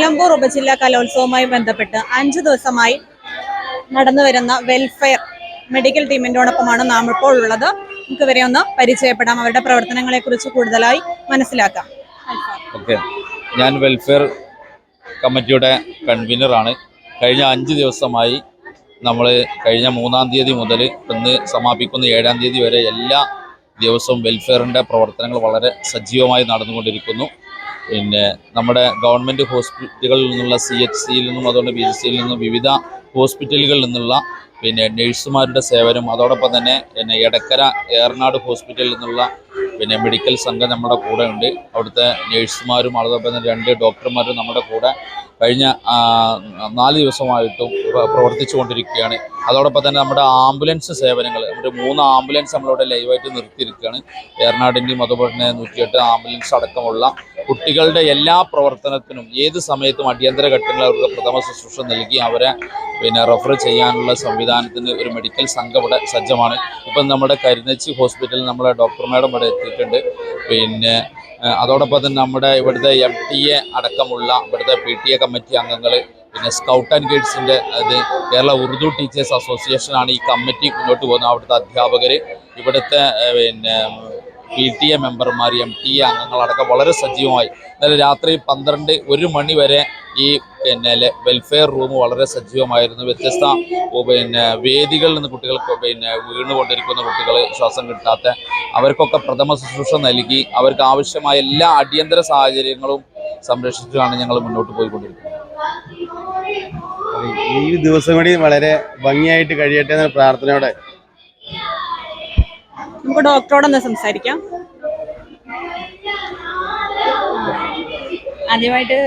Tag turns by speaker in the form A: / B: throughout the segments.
A: നിലമ്പൂർ ഉപജില്ലാ കലോത്സവവുമായി ബന്ധപ്പെട്ട് അഞ്ചു ദിവസമായി നടന്നു വരുന്ന വെൽഫെയർ മെഡിക്കൽ ടീമിന്റെയോടൊപ്പമാണ് നാം ഇപ്പോൾ ഉള്ളത്. നമുക്ക് ഇവരെ ഒന്ന് പരിചയപ്പെടാം. അവരുടെ പ്രവർത്തനങ്ങളെ കുറിച്ച് കൂടുതലായി മനസ്സിലാക്കാം.
B: ഓക്കെ. ഞാൻ വെൽഫെയർ കമ്മിറ്റിയുടെ കൺവീനറാണ് കഴിഞ്ഞ അഞ്ച് ദിവസമായി നമ്മൾ കഴിഞ്ഞ മൂന്നാം തീയതി മുതൽ ഇന്ന് സമാപിക്കുന്ന ഏഴാം തീയതി വരെ എല്ലാ ദിവസവും വെൽഫെയറിന്റെ പ്രവർത്തനങ്ങൾ വളരെ സജീവമായി നടന്നുകൊണ്ടിരിക്കുന്നു. പിന്നെ നമ്മുടെ ഗവൺമെന്റ് ഹോസ്പിറ്റലുകളിൽ നിന്നുള്ള സി എച്ച് സിയിൽ നിന്നും അതുകൊണ്ട് ബി എച്ച് സിയിൽ നിന്നും വിവിധ ഹോസ്പിറ്റലുകളിൽ നിന്നുള്ള പിന്നെ നഴ്സുമാരുടെ സേവനം അതോടൊപ്പം തന്നെ പിന്നെ എടക്കര ഏറനാട് ഹോസ്പിറ്റലിൽ നിന്നുള്ള പിന്നെ മെഡിക്കൽ സംഘം നമ്മുടെ കൂടെ ഉണ്ട്. അവിടുത്തെ നഴ്സുമാരും അതോടൊപ്പം തന്നെ രണ്ട് ഡോക്ടർമാരും നമ്മുടെ കൂടെ കഴിഞ്ഞ നാല് ദിവസമായിട്ടും പ്രവർത്തിച്ചു കൊണ്ടിരിക്കുകയാണ്. അതോടൊപ്പം തന്നെ നമ്മുടെ ആംബുലൻസ് സേവനങ്ങൾ നമ്മുടെ മൂന്ന് ആംബുലൻസ് നമ്മളിവിടെ ലൈവായിട്ട് നിർത്തിയിരിക്കുകയാണ്. ഏറനാടിന്റെയും അതുപോലെ തന്നെ നൂറ്റിയെട്ട് ആംബുലൻസ് അടക്കമുള്ള കുട്ടികളുടെ എല്ലാ പ്രവർത്തനത്തിനും ഏത് സമയത്തും അടിയന്തര ഘട്ടങ്ങളിൽ അവർക്ക് പ്രഥമ ശുശ്രൂഷ നൽകി അവരെ പിന്നെ റെഫർ ചെയ്യാനുള്ള സംവിധാനത്തിന് ഒരു മെഡിക്കൽ സംഘം ഇവിടെ സജ്ജമാണ്. ഇപ്പം നമ്മുടെ കരുനച്ചി ഹോസ്പിറ്റലിൽ നമ്മുടെ ഡോക്ടർമാരും ഇവിടെ എത്തിയിട്ടുണ്ട്. പിന്നെ അതോടൊപ്പം തന്നെ നമ്മുടെ ഇവിടുത്തെ എം ടി എ അടക്കമുള്ള ഇവിടുത്തെ പി ടി എ കമ്മിറ്റി അംഗങ്ങൾ പിന്നെ സ്കൗട്ട് ആൻഡ് ഗൈഡ്സിന്റെ അത് കേരള ഉറുദു ടീച്ചേഴ്സ് അസോസിയേഷനാണ് ഈ കമ്മിറ്റി മുന്നോട്ട് പോകുന്നത്. അവിടുത്തെ അധ്യാപകർ ഇവിടുത്തെ പിന്നെ പി ടി എ മെമ്പർമാർ എം ടി എ അംഗങ്ങളടക്കം വളരെ സജീവമായി. ഇന്നലെ രാത്രി പന്ത്രണ്ട് ഒരു മണി വരെ ഈ പിന്നെ വെൽഫെയർ റൂം വളരെ സജീവമായിരുന്നു. വ്യത്യസ്ത പിന്നെ വേദികളിൽ നിന്ന് കുട്ടികൾക്ക് പിന്നെ വീണുകൊണ്ടിരിക്കുന്ന കുട്ടികൾ ശ്വാസം കിട്ടാത്ത അവർക്കൊക്കെ പ്രഥമ ശുശ്രൂഷ നൽകി. അവർക്ക് ആവശ്യമായ എല്ലാ അടിയന്തര സാഹചര്യങ്ങളും സംരക്ഷിച്ചാണ് ഞങ്ങൾ മുന്നോട്ട് പോയിക്കൊണ്ടിരിക്കുന്നത്.
C: ഈ ദിവസം കൂടി വളരെ ഭംഗിയായിട്ട് കഴിയട്ടെ എന്ന പ്രാർത്ഥനയോടെ
A: നമുക്ക് ഡോക്ടറോടൊന്ന് സംസാരിക്കാം?
D: ആദ്യമായിട്ട്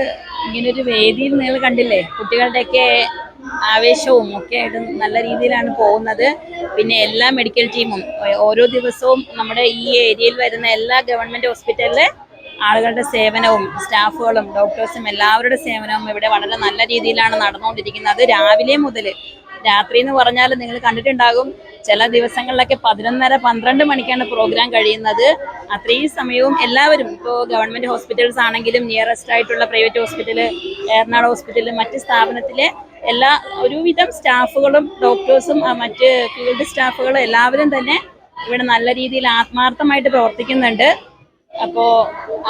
D: ഇങ്ങനൊരു വേദിയിൽ നിങ്ങൾ കണ്ടില്ലേ? കുട്ടികളുടെയൊക്കെ ആവേശവും ഒക്കെ ആയിട്ട് നല്ല രീതിയിലാണ് പോകുന്നത്. പിന്നെ എല്ലാ മെഡിക്കൽ ടീമും ഓരോ ദിവസവും നമ്മുടെ ഈ ഏരിയയിൽ വരുന്ന എല്ലാ ഗവൺമെന്റ് ഹോസ്പിറ്റലിലെ ആളുകളുടെ സേവനവും സ്റ്റാഫുകളും ഡോക്ടേഴ്സും എല്ലാവരുടെ സേവനവും ഇവിടെ വളരെ നല്ല രീതിയിലാണ് നടന്നുകൊണ്ടിരിക്കുന്നത്. രാവിലെ മുതൽ രാത്രി എന്ന് പറഞ്ഞാൽ നിങ്ങൾ കണ്ടിട്ടുണ്ടാകും ചില ദിവസങ്ങളിലൊക്കെ പതിനൊന്നര പന്ത്രണ്ട് മണിക്കാണ് പ്രോഗ്രാം കഴിയുന്നത്. അത്രയും സമയവും എല്ലാവരും ഇപ്പോൾ ഗവൺമെന്റ് ഹോസ്പിറ്റൽസ് ആണെങ്കിലും നിയറസ്റ്റ് ആയിട്ടുള്ള പ്രൈവറ്റ് ഹോസ്പിറ്റൽ എറണാകുളം ഹോസ്പിറ്റൽ മറ്റ് സ്ഥാപനത്തിലെ എല്ലാ ഒരുവിധം സ്റ്റാഫുകളും ഡോക്ടേഴ്സും മറ്റ് ഫീൽഡ് സ്റ്റാഫുകളും എല്ലാവരും തന്നെ ഇവിടെ നല്ല രീതിയിൽ ആത്മാർത്ഥമായിട്ട് പ്രവർത്തിക്കുന്നുണ്ട്. അപ്പോൾ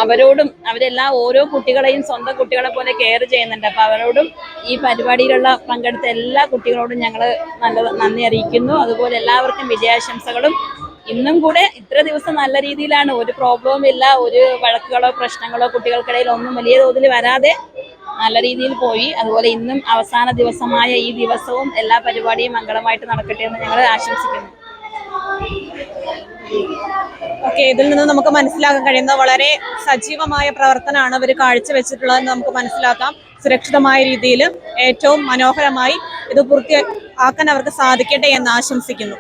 D: അവരോടും അവരെല്ലാം ഓരോ കുട്ടികളെയും സ്വന്തം കുട്ടികളെ പോലെ കെയർ ചെയ്യുന്നുണ്ട്. അപ്പോൾ അവരോടും ഈ പരിപാടിയിലുള്ള പങ്കെടുത്ത എല്ലാ കുട്ടികളോടും ഞങ്ങൾ നല്ല നന്ദി അറിയിക്കുന്നു. അതുപോലെ എല്ലാവർക്കും വിജയാശംസകളും. ഇന്നും കൂടെ ഇത്ര ദിവസം നല്ല രീതിയിലാണ്. ഒരു പ്രോബ്ലവും ഇല്ല. ഒരു വഴക്കുകളോ പ്രശ്നങ്ങളോ കുട്ടികൾക്കിടയിൽ ഒന്നും വലിയ തോതിൽ വരാതെ നല്ല രീതിയിൽ പോയി. അതുപോലെ ഇന്നും അവസാന ദിവസമായ ഈ ദിവസവും എല്ലാ പരിപാടിയും മംഗളമായിട്ട് നടക്കട്ടെ എന്ന് ഞങ്ങൾ ആശംസിക്കുന്നു.
A: ഓക്കെ ഇതിൽ നിന്ന് നമുക്ക് മനസ്സിലാക്കാൻ കഴിയുന്ന വളരെ സജീവമായ പ്രവർത്തനമാണ് അവർ കാഴ്ചവെച്ചിട്ടുള്ളതെന്ന് നമുക്ക് മനസ്സിലാക്കാം. സുരക്ഷിതമായ രീതിയിൽ ഏറ്റവും മനോഹരമായി ഇത് പൂർത്തിയാക്കാൻ അവർക്ക് സാധിക്കട്ടെ എന്ന് ആശംസിക്കുന്നു.